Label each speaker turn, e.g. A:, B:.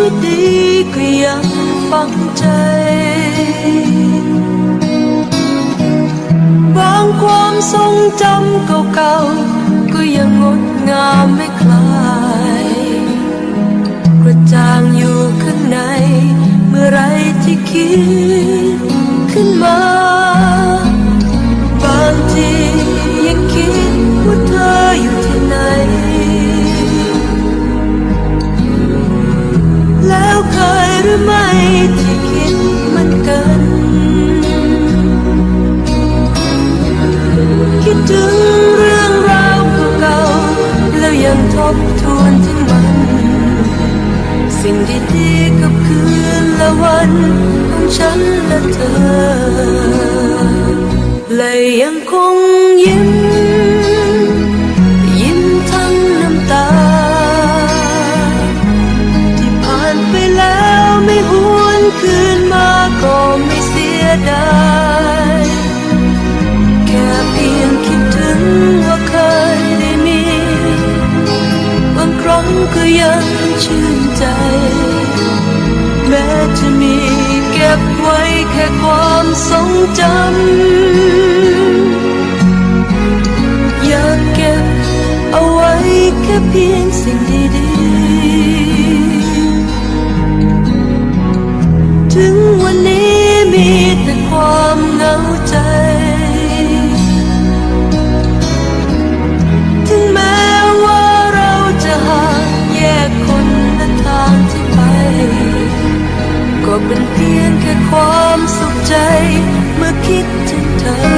A: ที่ดีก็ยังฝังใจ บางความทรงจำเก่าๆ ก็ยังงดงามไม่คลาย กระจ่างอยู่ข้างใน เมื่อไรที่คิด รือไม่ที่คิดเหมันกันคิดถึงเรื่องราวเก่าๆแล้วยังทบทวนถึงมัน สิ่งดีๆกับคืนและวันของฉันและเธอและยังคงยิ้ม ยังชื่นใจ แม้จะมีเก็บไว้แค่ความทรงจำอยากเก็บเอาไว้แค่เพียงสิ่งดี ก็เป็นเพียงแค่ความสุขใจ เมื่อคิดถึงเธอ